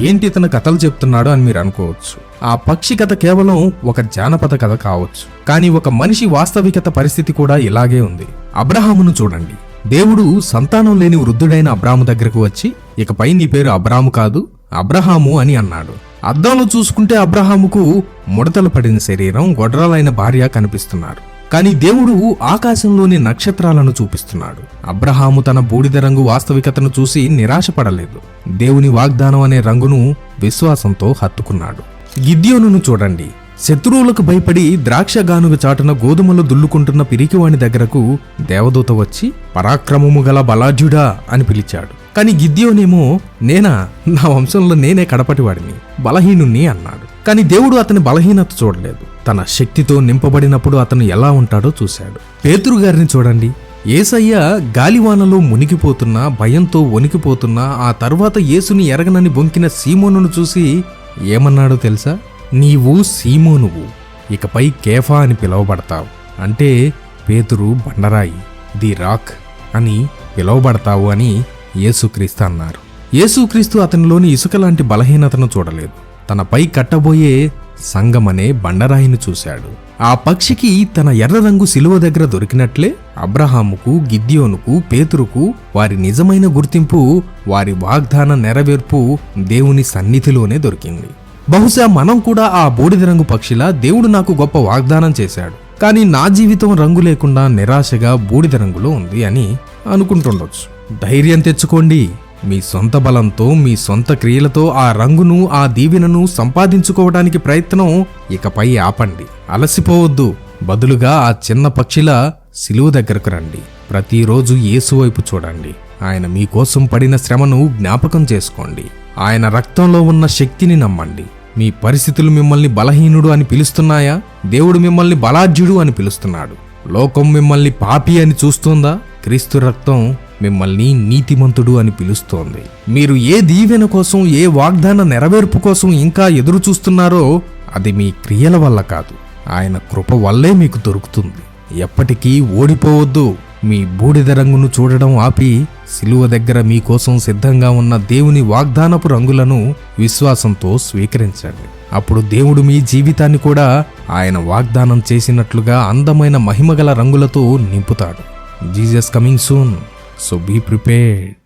ఏంటి ఇతను కథలు చెప్తున్నాడు అని మీరు అనుకోవచ్చు. ఆ పక్షి కథ కేవలం ఒక జానపద కథ కావచ్చు. కానీ ఒక మనిషి వాస్తవికత పరిస్థితి కూడా ఇలాగే ఉంది. అబ్రహామును చూడండి. దేవుడు సంతానం లేని వృద్ధుడైన అబ్రాము దగ్గరకు వచ్చి ఇకపై నీ పేరు అబ్రాము కాదు అబ్రహాము అని అన్నాడు. అద్దంలో చూసుకుంటే అబ్రహాముకు ముడతలు పడిన శరీరం గొడ్రాలైన భార్య కనిపిస్తున్నారు. కానీ దేవుడు ఆకాశంలోని నక్షత్రాలను చూపిస్తున్నాడు. అబ్రహాము తన బూడిద రంగు వాస్తవికతను చూసి నిరాశపడలేదు. దేవుని వాగ్దానం అనే రంగును విశ్వాసంతో హత్తుకున్నాడు. గిద్యోనును చూడండి. శత్రువులకు భయపడి ద్రాక్షగానుగ చాటున గోధుమలు దుల్లుకుంటున్న పిరికివాణి దగ్గరకు దేవదూత వచ్చి పరాక్రమము గల బలాఢ్యుడా అని పిలిచాడు. కాని గిద్యోనేమో నేనా? నా వంశంలో నేనే కడపటివాడిని బలహీనుణ్ణి అన్నాడు. కాని దేవుడు అతని బలహీనత చూడలేదు. తన శక్తితో నింపబడినప్పుడు అతను ఎలా ఉంటాడో చూశాడు. పేతురు గారిని చూడండి. ఏసయ్య గాలివానలో మునిగిపోతున్నా భయంతో వణికిపోతున్నా ఆ తర్వాత యేసుని ఎరగనని బొంకిన సీమోనును చూసి ఏమన్నాడో తెలుసా? నీవు సీమోనువు ఇకపై కేఫా అని పిలువబడతావు. అంటే పేతురు బండరాయి ది రాక్ అని పిలువబడతావు అని యేసుక్రీస్తు అన్నారు. యేసుక్రీస్తు అతనిలోని ఇసుక లాంటి బలహీనతను చూడలేదు. తనపై కట్టబోయే సంగమనే బండరాయిని చూశాడు. ఆ పక్షికి తన ఎర్ర రంగు శిలువ దగ్గర దొరికినట్లే అబ్రహాముకు గిద్యోనుకు పేతురుకు వారి నిజమైన గుర్తింపు వారి వాగ్దాన నెరవేర్పు దేవుని సన్నిధిలోనే దొరికింది. బహుశా మనం కూడా ఆ బూడిద రంగు పక్షిలా దేవుడు నాకు గొప్ప వాగ్దానం చేశాడు. కానీ నా జీవితం రంగు లేకుండా నిరాశగా బూడిద రంగులో ఉంది అని అనుకుంటుండొచ్చు. ధైర్యం తెచ్చుకోండి. మీ సొంత బలంతో మీ సొంత క్రియలతో ఆ రంగును ఆ దీవెనను సంపాదించుకోవడానికి ప్రయత్నం ఇకపై ఆపండి. అలసిపోవద్దు. బదులుగా ఆ చిన్న పక్షిలా సిలువు దగ్గరకు రండి. ప్రతిరోజు యేసు వైపు చూడండి. ఆయన మీకోసం పడిన శ్రమను జ్ఞాపకం చేసుకోండి. ఆయన రక్తంలో ఉన్న శక్తిని నమ్మండి. మీ పరిస్థితులు మిమ్మల్ని బలహీనుడు అని పిలుస్తున్నాయా? దేవుడు మిమ్మల్ని బలాఢ్యుడు అని పిలుస్తున్నాడు. లోకం మిమ్మల్ని పాపి అని చూస్తుందా? క్రీస్తు రక్తం మిమ్మల్ని నీతిమంతుడు అని పిలుస్తోంది. మీరు ఏ దీవెన కోసం ఏ వాగ్దాన నెరవేర్పు కోసం ఇంకా ఎదురు చూస్తున్నారో అది మీ క్రియల వల్ల కాదు. ఆయన కృప వల్లే మీకు దొరుకుతుంది. ఎప్పటికీ ఓడిపోవద్దు. మీ బూడిద రంగును చూడడం ఆపి సిలువ దగ్గర మీకోసం సిద్ధంగా ఉన్న దేవుని వాగ్దానపు రంగులను విశ్వాసంతో స్వీకరించండి. అప్పుడు దేవుడు మీ జీవితాన్ని కూడా ఆయన వాగ్దానం చేసినట్లుగా అందమైన మహిమగల రంగులతో నింపుతాడు. Jesus coming soon. So be prepared.